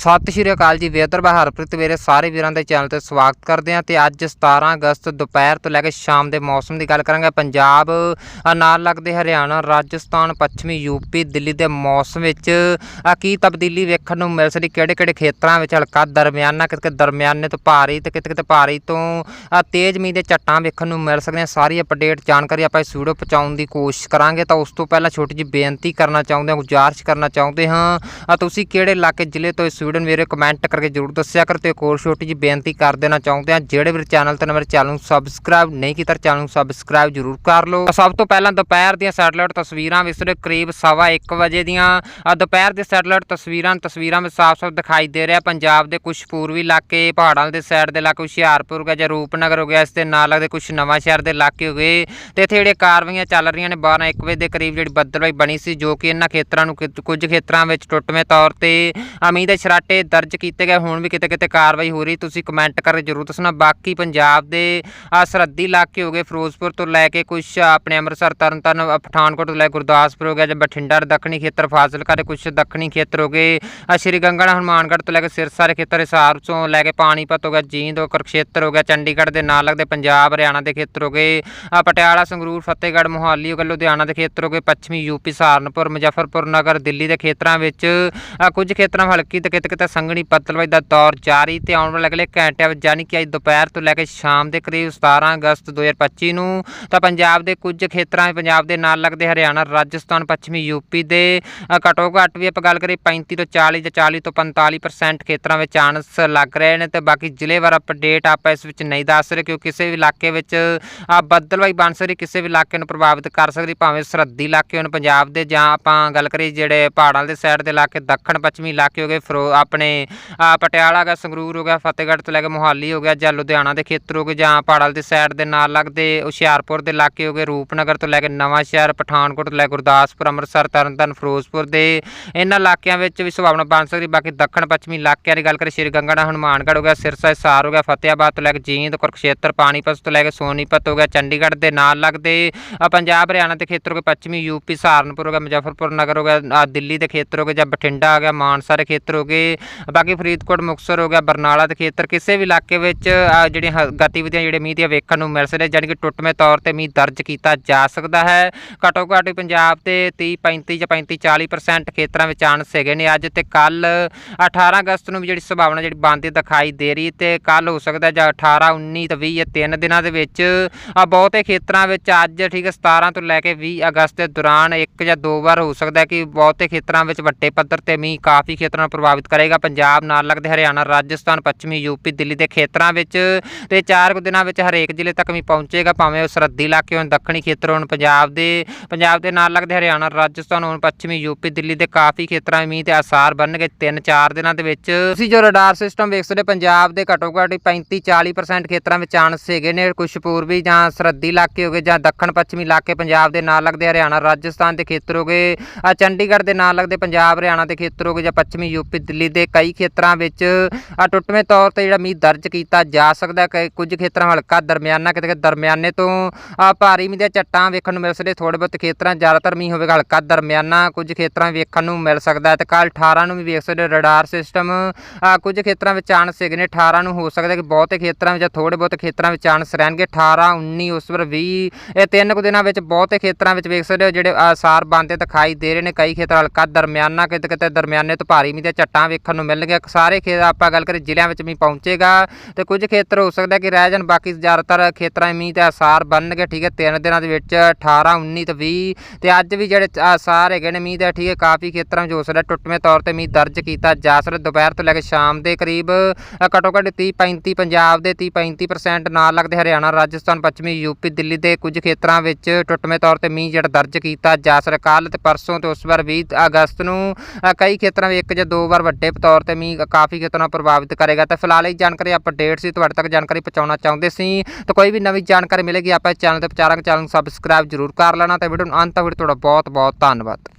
ਸਤਿ ਸ਼੍ਰੀ ਅਕਾਲ ਜੀ, ਵੇਦਰ ਹਰਪ੍ਰੀਤ, ਮੇਰੇ ਸਾਰੇ ਵੀਰਾਂ ਦੇ ਚੈਨਲ ਤੇ ਸਵਾਗਤ ਕਰਦੇ ਹਾਂ ਤੇ ਅੱਜ 17 ਅਗਸਤ ਦੁਪਹਿਰ ਤੋਂ ਲੈ ਕੇ ਸ਼ਾਮ ਦੇ ਮੌਸਮ ਦੀ ਗੱਲ ਕਰਾਂਗੇ। ਪੰਜਾਬ ਨਾਲ ਲੱਗਦੇ ਹਰਿਆਣਾ, ਰਾਜਸਥਾਨ, ਪੱਛਮੀ ਯੂਪੀ ਦਿੱਲੀ ਦੇ ਮੌਸਮ ਵਿੱਚ ਕੀ ਤਬਦੀਲੀ ਵੇਖਣ ਨੂੰ ਮਿਲ ਸਕਦੀ ਕਿਹੜੇ ਕਿਹੜੇ ਖੇਤਰਾਂ ਵਿੱਚ ਹਲਕਾ ਦਰਮਿਆਨਾ ਕਿਤੇ ਕਿਤੇ ਦਰਮਿਆਨੇ ਤੋਂ ਭਾਰੀ ਤੇ ਕਿਤੇ ਕਿਤੇ ਭਾਰੀ ਤੋਂ ਤੇਜ਼ ਮੀਂਹ ਦੇ ਝੱਟਾਂ ਵੇਖਣ ਨੂੰ ਮਿਲ ਸਕਦੀਆਂ। ਸਾਰੀ ਅਪਡੇਟ ਜਾਣਕਾਰੀ ਆਪਾਂ ਇਸ ਵੀਡੀਓ ਪਹੁੰਚਾਉਣ ਦੀ ਕੋਸ਼ਿਸ਼ ਕਰਾਂਗੇ। ਤਾਂ ਉਸ ਤੋਂ ਪਹਿਲਾਂ ਛੋਟੀ ਜਿਹੀ ਬੇਨਤੀ ਕਰਨਾ ਚਾਹੁੰਦੇ ਹਾਂ, ਗੁਜ਼ਾਰਿਸ਼ ਕਰਨਾ ਚਾਹੁੰਦੇ ਹਾਂ ਤੁਸੀਂ ਕਿਹੜੇ ਇਲਾਕੇ ਜ਼ਿਲ੍ਹੇ ਤੋਂ ਇਸ ਵੀਡੀਓ ਨੂੰ ਮੇਰੇ ਕਮੈਂਟ ਕਰਕੇ ਜਰੂਰ ਦੱਸਿਆ ਕਰੋ ਤੇ ਇੱਕ ਹੋਰ ਛੋਟੀ ਜਿਹੀ ਬੇਨਤੀ ਕਰ ਦੇਣਾ ਚਾਹੁੰਦੇ ਹਾਂ ਜਿਹੜੇ ਵੀ ਚੈਨਲ ਤੇ ਮੇਰੇ ਚੈਨਲ ਨੂੰ ਸਬਸਕ੍ਰਾਈਬ ਨਹੀਂ ਕੀਤਾ ਚੈਨਲ ਨੂੰ ਸਬਸਕ੍ਰਾਈਬ ਜਰੂਰ ਕਰ ਲਓ। ਸਭ ਤੋਂ ਪਹਿਲਾਂ ਦੁਪਹਿਰ ਦੀਆਂ ਸੈਟਲਾਈਟ ਤਸਵੀਰਾਂ ਵਿਸਰੇ ਕਰੀਬ ਸਵਾ ਇੱਕ ਵਜੇ ਦੀਆਂ ਦੁਪਹਿਰ ਦੇ ਸੈਟਲਾਈਟ ਤਸਵੀਰਾਂ ਤਸਵੀਰਾਂ ਵਿੱਚ ਸਾਫ਼-ਸਾਫ਼ ਦਿਖਾਈ ਦੇ ਰਿਹਾ ਪੰਜਾਬ ਦੇ ਕੁਝ ਪੂਰਬੀ ਇਲਾਕੇ, ਪਹਾੜਾਂ ਦੇ ਸਾਈਡ ਦੇ ਇਲਾਕੇ, ਹੁਸ਼ਿਆਰਪੁਰ ਹੋ ਗਿਆ ਜਾਂ ਰੂਪਨਗਰ ਹੋ ਗਿਆ, ਇਸ ਦੇ ਨਾਲ ਲੱਗਦੇ ਕੁਝ ਨਵਾਂ ਸ਼ਹਿਰ ਦੇ ਇਲਾਕੇ ਹੋ ਗਏ। ਤੇ ਇੱਥੇ ਜਿਹੜੇ ਕਾਰਵਾਈਆਂ ਚੱਲ ਰਹੀਆਂ ਨੇ 12 1 ਵਜੇ ਦੇ ਕਰੀਬ ਜਿਹੜੀ ਬੱਦਲਵਾਈ ਬਣੀ ਸੀ, ਜੋ ਕਿ ਇਹਨਾਂ ਖੇਤਰਾਂ ਨੂੰ ਕੁਝ ਖੇਤਰਾਂ ਵਿੱਚ ਟੁੱਟਵੇਂ ਤੌਰ ਤੇ ਅਮੀ ਦੇ ਛਰਾਟੇ ਦਰਜ ਕੀਤੇ ਗਏ। ਹੁਣ ਵੀ ਕਿਤੇ ਕਿਤੇ ਕਾਰਵਾਈ ਹੋ ਰਹੀ। ਤੁਸੀਂ ਕਮੈਂਟ ਕਰਕੇ ਜਰੂਰ ਦੱਸਣਾ। ਬਾਕੀ ਪੰਜਾਬ ਦੇ ਆ ਸਰਹੱਦੀ ਇਲਾਕੇ ਹੋ ਗਏ। ਫਿਰੋਜ਼ਪੁਰ ਤੋਂ ਲੈ ਕੇ ਕੁਝ ਆਪਣੇ ਅੰਮ੍ਰਿਤਸਰ ਤਰਨਤਾਰਨ ਅ, ਪਠਾਨਕੋਟ ਤੋਂ ਲੈ ਕੇ ਗੁਰਦਾਸਪੁਰ ਹੋ ਗਿਆ ਜਾਂ ਬਠਿੰਡਾ ਦੱਖਣੀ ਖੇਤਰ ਫਾਜ਼ਿਲਕਾ ਦੇ ਕੁਝ ਦੱਖਣੀ ਖੇਤਰ ਹੋ ਗਏ। ਆ ਸ਼੍ਰੀ ਗੰਗਾਨਗਰ ਹਨੂਮਾਨਗੜ੍ਹ ਤੋਂ ਲੈ ਕੇ ਸਿਰਸਾ ਦੇ ਖੇਤਰ ਹਿਸਾਰ ਤੋਂ ਲੈ ਕੇ ਪਾਣੀਪਤ ਹੋ ਗਿਆ ਜੀਂਦ ਹੋ ਕੁਰਕਸ਼ੇਤਰ ਹੋ ਗਿਆ ਚੰਡੀਗੜ੍ਹ ਦੇ ਨਾਲ ਲੱਗਦੇ ਪੰਜਾਬ ਹਰਿਆਣਾ ਦੇ ਖੇਤਰ ਹੋ ਗਏ। ਪਟਿਆਲਾ ਸੰਗਰੂਰ ਫਤਿਹਗੜ੍ਹ ਮੋਹਾਲੀ ਹੋ ਗਿਆ ਲੁਧਿਆਣਾ ਦੇ ਖੇਤਰ ਹੋ ਗਏ ਪੱਛਮੀ ਯੂਪੀ ਸਹਾਰਨਪੁਰ ਮੁਜ਼ੱਫਰਪੁਰ ਨਗਰ ਦਿੱਲੀ ਦੇ ਖੇਤਰਾਂ ਵਿੱਚ ਕੁਝ ਖੇਤਰਾਂ ਵਿੱਚ ਹਲਕੀ ਤੇ ਕਿਤੇ ਤਾਂ ਸੰਘਣੀ ਬੱਦਲਵਾਈ ਦਾ ਦੌਰ ਜਾਰੀ ਤੇ ਆਉਣ ਵਾਲੇ ਅਗਲੇ ਘੰਟਿਆਂ ਵਿੱਚ ਯਾਨੀ ਕਿ ਅੱਜ ਦੁਪਹਿਰ ਤੋਂ ਲੈ ਕੇ ਸ਼ਾਮ ਦੇ ਕਰੀਬ 17 ਅਗਸਤ 2025 ਨੂੰ ਤਾਂ ਪੰਜਾਬ ਦੇ ਕੁਝ ਖੇਤਰਾਂ ਵਿੱਚ ਪੰਜਾਬ ਦੇ ਨਾਲ ਲੱਗਦੇ ਹਰਿਆਣਾ ਰਾਜਸਥਾਨ ਪੱਛਮੀ ਯੂਪੀ ਦੇ ਅ, ਘੱਟੋ ਘੱਟ ਵੀ ਆਪਾਂ ਗੱਲ ਕਰੀਏ 35 ਤੋਂ 40 ਜਾਂ 40 ਤੋਂ 45% ਖੇਤਰਾਂ ਵਿੱਚ ਚਾਂਸ ਲੱਗ ਰਹੇ ਨੇ ਤੇ ਬਾਕੀ ਜ਼ਿਲ੍ਹੇਵਾਰ ਅਪਡੇਟ ਆਪਾਂ ਇਸ ਵਿੱਚ ਨਹੀਂ ਦੱਸ ਰਹੇ ਕਿਉਂਕਿ ਕਿਸੇ ਵੀ ਇਲਾਕੇ ਵਿੱਚ ਆ ਬੱਦਲਵਾਈ ਬਣ ਸਕਦੀ ਕਿਸੇ ਵੀ ਇਲਾਕੇ ਨੂੰ ਪ੍ਰਭਾਵਿਤ ਕਰ ਸਕਦੀ ਭਾਵੇਂ ਸਰਹੱਦੀ ਇਲਾਕੇ ਹੋਣ ਪੰਜਾਬ ਦੇ ਜਾਂ ਆਪਾਂ ਗੱਲ ਕਰੀਏ ਜਿਹੜੇ ਪਹਾੜਾਂ ਦੇ ਸਾਈਡ ਦੇ ਇਲਾਕੇ ਦੱਖਣ ਪੱਛਮੀ ਇਲਾਕੇ ਹੋ ਗਏ ਫਿਰੋ ਆਪਣੇ, ਆ, ਪਟਿਆਲਾ ਗਾ ਸੰਗਰੂਰ ਹੋ ਗਿਆ, ਫਤਿਹਗੜ੍ਹ ਤੋਂ ਲੈ ਕੇ ਮੋਹਾਲੀ ਹੋ ਗਿਆ, ਜਾਂ ਲੁਧਿਆਣਾ ਦੇ ਖੇਤਰ ਹੋ ਗਏ, ਜਾਂ ਪਹਾੜਾਂ ਦੇ ਸਾਈਡ ਦੇ ਨਾਲ ਲੱਗਦੇ ਹੁਸ਼ਿਆਰਪੁਰ ਦੇ ਇਲਾਕੇ ਹੋ ਗਏ, ਰੂਪਨਗਰ ਤੋਂ ਲੈ ਕੇ ਨਵਾਂ ਸ਼ਹਿਰ, ਪਠਾਨਕੋਟ ਤੋਂ ਲੈ ਕੇ ਗੁਰਦਾਸਪੁਰ, ਅੰਮ੍ਰਿਤਸਰ, ਤਰਨਤਾਰਨ, ਫਿਰੋਜ਼ਪੁਰ ਦੇ ਇਹਨਾਂ ਇਲਾਕਿਆਂ ਵਿੱਚ ਵੀ ਸੁਭਾਵਨਾ ਬਣ ਸਕਦੀ, ਬਾਕੀ ਦੱਖਣ ਪੱਛਮੀ ਇਲਾਕਿਆਂ ਦੀ ਗੱਲ ਕਰੀਏ, ਸ਼੍ਰੀ ਗੰਗਾਨਗਰ, ਹਨੂਮਾਨਗੜ੍ਹ ਹੋ ਗਿਆ, ਸਿਰਸਾ ਸਾਰ ਹੋ ਗਿਆ ਫਤਿਆਬਾਦ ਤੋਂ ਲੈ ਕੇ ਜੀਂਦ, ਕੁਰਕਸ਼ੇਤਰ, ਪਾਣੀਪਤ ਤੋਂ ਲੈ ਕੇ ਸੋਨੀਪਤ ਹੋ ਗਿਆ, ਚੰਡੀਗੜ੍ਹ ਦੇ ਨਾਲ ਲੱਗਦੇ ਪੰਜਾਬ, ਹਰਿਆਣਾ ਦੇ ਖੇਤਰ ਹੋ ਗਏ, ਪੱਛਮੀ ਯੂਪੀ ਸਹਾਰਨਪੁਰ ਹੋ ਗਿਆ, ਮੁਜ਼ੱਫਰਪੁਰ ਨਗਰ ਹੋ ਗਿਆ ਦਿੱਲੀ ਦੇ ਖੇਤਰ ਹੋ ਗਏ, ਜਾਂ ਬਠਿੰਡਾ ਆ ਗਿਆ, ਮਾਨਸਾ ਦੇ ਖੇਤਰ ਹੋ ਗਏ ਬਾਕੀ ਫਰੀਦਕੋਟ, ਮੁਕਤਸਰ ਹੋ ਗਿਆ, ਬਰਨਾਲਾ ਦੇ ਖੇਤਰ, ਕਿਸੇ ਵੀ ਇਲਾਕੇ ਵਿੱਚ ਜਿਹੜੀਆਂ ਹ- ਗਤੀਵਿਧੀਆਂ ਜਿਹੜੇ ਮੀਂਹ ਦੀਆਂ ਵੇਖਣ ਨੂੰ ਮਿਲ ਸਕਦੇ, ਜਾਣੀ ਕਿ ਟੁੱਟਵੇਂ ਤੌਰ ਤੇ ਮੀਂਹ ਦਰਜ ਕੀਤਾ ਜਾ ਸਕਦਾ ਹੈ। ਘੱਟੋ ਘੱਟ ਪੰਜਾਬ ਤੇ 30 35 ਜਾਂ 35 40% ਖੇਤਰਾਂ ਵਿੱਚ ਚਾਂਸ ਹੈਗੇ ਨੇ ਅੱਜ ਤੇ ਕੱਲ 18 ਅਗਸਤ ਨੂੰ ਵੀ ਜਿਹੜੀ ਸੰਭਾਵਨਾ ਜਿਹੜੀ ਬਣਦੀ ਦਿਖਾਈ ਦੇ ਰਹੀ ਤੇ ਕੱਲ ਹੋ ਸਕਦਾ ਜਾਂ 18 19 ਤੇ 20 ਇਹ ਤਿੰਨ ਦਿਨਾਂ ਦੇ ਵਿੱਚ ਬਹੁਤੇ ਖੇਤਰਾਂ ਵਿੱਚ ਅੱਜ ਠੀਕ ਹੈ 17 ਤੋਂ ਲੈ ਕੇ 20 ਅਗਸਤ ਦੇ ਦੌਰਾਨ ਇੱਕ ਜਾਂ ਦੋ ਵਾਰ ਹੋ ਸਕਦਾ ਕਿ ਬਹੁਤੇ ਖੇਤਰਾਂ ਵਿੱਚ ਵੱਡੇ ਪੱਧਰ ਤੇ ਮੀਂਹ ਕਾਫੀ ਖੇਤਰਾਂ ਨੂੰ ਪ੍ਰਭਾਵਿਤ ਕਰੇਗਾ ਪੰਜਾਬ ਨਾਲ ਲੱਗਦੇ ਹਰਿਆਣਾ, ਰਾਜਸਥਾਨ, ਪੱਛਮੀ ਯੂਪੀ ਦਿੱਲੀ ਦੇ ਖੇਤਰਾਂ ਵਿੱਚ ਤੇ ਚਾਰ ਕੁ ਦਿਨਾਂ ਵਿੱਚ ਹਰੇਕ ਜ਼ਿਲ੍ਹੇ ਤੱਕ ਵੀ ਪਹੁੰਚੇਗਾ, ਭਾਵੇਂ ਉਹ ਸਰਹੱਦੀ ਇਲਾਕੇ ਹੋਣ, ਦੱਖਣੀ ਖੇਤਰ ਹੋਣ, ਪੰਜਾਬ ਦੇ ਪੰਜਾਬ ਦੇ ਨਾਲ ਲੱਗਦੇ ਹਰਿਆਣਾ, ਰਾਜਸਥਾਨ ਹੋਣ, ਪੱਛਮੀ ਯੂਪੀ ਦਿੱਲੀ ਦੇ ਕਾਫੀ ਖੇਤਰਾਂ ਵਿੱਚ ਮੀਂਹ ਦੇ ਆਸਾਰ ਬਣਨਗੇ 3-4 ਦਿਨਾਂ ਦੇ ਵਿੱਚ। ਤੁਸੀਂ ਜੋ ਰਡਾਰ ਸਿਸਟਮ ਵੇਖ ਸਕਦੇ ਪੰਜਾਬ ਦੇ ਘੱਟੋ ਘੱਟ 35-40% ਖੇਤਰਾਂ ਵਿੱਚ ਚਾਂਸ ਹੈਗੇ ਨੇ ਕੁਝ ਪੂਰਬੀ ਜਾਂ ਸਰਹੱਦੀ ਇਲਾਕੇ ਹੋ ਗਏ ਜਾਂ ਦੱਖਣ ਪੱਛਮੀ ਇਲਾਕੇ ਪੰਜਾਬ ਦੇ ਨਾਲ ਲੱਗਦੇ ਹਰਿਆਣਾ, ਰਾਜਸਥਾਨ ਦੇ ਖੇਤਰ ਹੋ ਗਏ ਆ ਚੰਡੀਗੜ੍ਹ ਦੇ ਨਾਲ ਲੱਗਦੇ ਪੰਜਾਬ, ਹਰਿਆਣਾ ਦੇ ਖੇਤਰ ਹੋ ਗਏ ਜਾਂ ਪੱਛਮੀ ਯੂਪੀ ਦਿੱਲੀ ਦੇ ਕਈ ਖੇਤਰਾਂ ਵਿੱਚ ਟੁੱਟਵੇਂ ਤੌਰ ਤੇ ਜਿਹੜਾ ਮੀਂਹ ਦਰਜ ਕੀਤਾ ਜਾ ਸਕਦਾ ਹੈ ਕਈ- ਕੁਝ ਖੇਤਰਾਂ ਹਲਕਾ ਦਰਮਿਆਨਾ, ਕਿਤੇ ਕਿਤੇ ਦਰਮਿਆਨੇ ਤੋਂ ਭਾਰੀ ਮੀਂਹ ਦੀਆਂ ਝੱਟਾਂ ਵੇਖਣ ਨੂੰ ਮਿਲ ਸਕਦੇ ਥੋੜੇ ਬਹੁਤ ਖੇਤਰਾਂ ਜ਼ਿਆਦਾਤਰ ਮੀਂਹ ਹੋਵੇਗਾ ਹਲਕਾ ਦਰਮਿਆਨਾ, ਕੁਝ ਖੇਤਰਾਂ ਵੇਖਣ ਨੂੰ ਮਿਲ ਸਕਦਾ ਹੈ। ਤੇ ਕੱਲ 18 ਨੂੰ ਵੀ ਵੇਖ ਸਕਦੇ ਹੋ, ਰਡਾਰ ਸਿਸਟਮ ਕੁਝ ਖੇਤਰਾਂ ਵਿੱਚ ਚਾਂਸ ਹੈਗੇ ਨੇ 18 ਨੂੰ ਹੋ ਸਕਦਾ ਕਿ ਬਹੁਤੇ ਖੇਤਰਾਂ ਵਿੱਚ ਜਾਂ ਥੋੜੇ ਬਹੁਤ ਖੇਤਰਾਂ ਵਿੱਚ ਚਾਂਸ ਰਹਿਣਗੇ। 18 19 ਉਸ ਪਰ 20 ਇਹ ਤਿੰਨ ਕੁ ਦਿਨਾਂ ਵਿੱਚ ਬਹੁਤੇ ਖੇਤਰਾਂ ਵਿੱਚ ਵੇਖ ਸਕਦੇ ਹੋ, ਜਿਹੜੇ ਸਾਰ ਬਣਦੇ ਦਿਖਾਈ ਦੇ ਰਹੇ ਨੇ। ਕਈ ਖੇਤਰ ਹਲਕਾ ਦਰਮਿਆਨਾ, ਕਿਤੇ ਕਿਤੇ ਦਰਮਿਆਨੇ ਤੋਂ ਭਾਰੀ ਮੀਂਹ ਦੀਆਂ ਝੱਟਾਂ ਵੇਖਣ ਨੂੰ ਮਿਲਣਗੀਆਂ ਸਾਰੇ ਖੇਤ ਆਪਾਂ ਗੱਲ ਕਰੀਏ ਜ਼ਿਲ੍ਹਿਆਂ ਵਿੱਚ ਮੀਂਹ ਪਹੁੰਚੇਗਾ ਤੇ ਕੁਝ ਖੇਤਰ ਹੋ ਸਕਦਾ ਕਿ ਰਹਿ ਜਾਣ ਬਾਕੀ ਜ਼ਿਆਦਾਤਰ ਖੇਤਰਾਂ 'ਚ ਮੀਂਹ ਤੇ ਆਸਾਰ ਬਣਨਗੇ ਠੀਕ ਹੈ। ਤਿੰਨ ਦਿਨਾਂ ਦੇ ਵਿੱਚ 18 19 ਤੇ 20 ਤੇ ਅੱਜ ਵੀ ਜਿਹੜੇ ਅਸਾਰ ਹੈਗੇ ਨੇ ਮੀਂਹ ਦੇ ਠੀਕ ਹੈ ਕਾਫੀ ਖੇਤਰਾਂ 'ਚ ਹੋ ਸਕਦਾ ਟੁੱਟਵੇਂ ਤੌਰ ਤੇ ਮੀਂਹ ਦਰਜ ਕੀਤਾ ਜਾ ਸਕਦਾ। ਦੁਪਹਿਰ ਤੋਂ ਲੈ ਕੇ ਸ਼ਾਮ ਦੇ ਕਰੀਬ ਅ, ਘੱਟੋ ਘੱਟ 30 35 ਪੰਜਾਬ ਦੇ 30 35% ਨਾਲ ਲੱਗਦੇ ਹਰਿਆਣਾ ਰਾਜਸਥਾਨ ਪੱਛਮੀ ਯੂਪੀ ਦਿੱਲੀ ਦੇ ਕੁਝ ਖੇਤਰਾਂ ਵਿੱਚ ਟੁੱਟਵੇਂ ਤੌਰ ਤੇ ਮੀਂਹ ਜਿਹੜਾ ਦਰਜ ਕੀਤਾ ਜਾ ਸਕਦਾ। ਕੱਲ ਤੇ ਪਰਸੋਂ ਤੇ ਉਸ ਵਾਰ 20 ਅਗਸਤ ਨੂੰ ਕਈ ਖੇਤਰਾਂ ਵਿੱਚ ਇੱਕ ਜਾਂ ਦੋ ਵਾਰ ਵੱਡੇ ਤੌਰ ਤੇ ਮੀਂਹ ਕਾਫੀ ਖੇਤਰਾਂ ਨੂੰ ਪ੍ਰਭਾਵਿਤ ਕਰੇਗਾ। ਤੇ ਫਿਲਹਾਲ ਇਹ ਜਾਣਕਾਰੀ ਅਪਡੇਟ ਸੀ, ਤੁਹਾਡੇ ਤੱਕ ਜਾਣਕਾਰੀ ਪਹੁੰਚਾਉਣਾ ਚਾਹੁੰਦੇ ਸੀ। ਤਾਂ ਕੋਈ ਵੀ ਨਵੀਂ ਜਾਣਕਾਰੀ ਮਿਲੇਗੀ, ਆਪਾਂ ਚੈਨਲ ਤੇ ਪ੍ਰਚਾਰਕ ਚੈਨਲ ਨੂੰ ਸਬਸਕ੍ਰਾਈਬ ਜ਼ਰੂਰ ਕਰ ਲੈਣਾ। ਤੇ ਵੀਡੀਓ ਨੂੰ ਅੰਤ ਤੱਕ ਤੁਹਾਡਾ ਬਹੁਤ ਬਹੁਤ ਧੰਨਵਾਦ।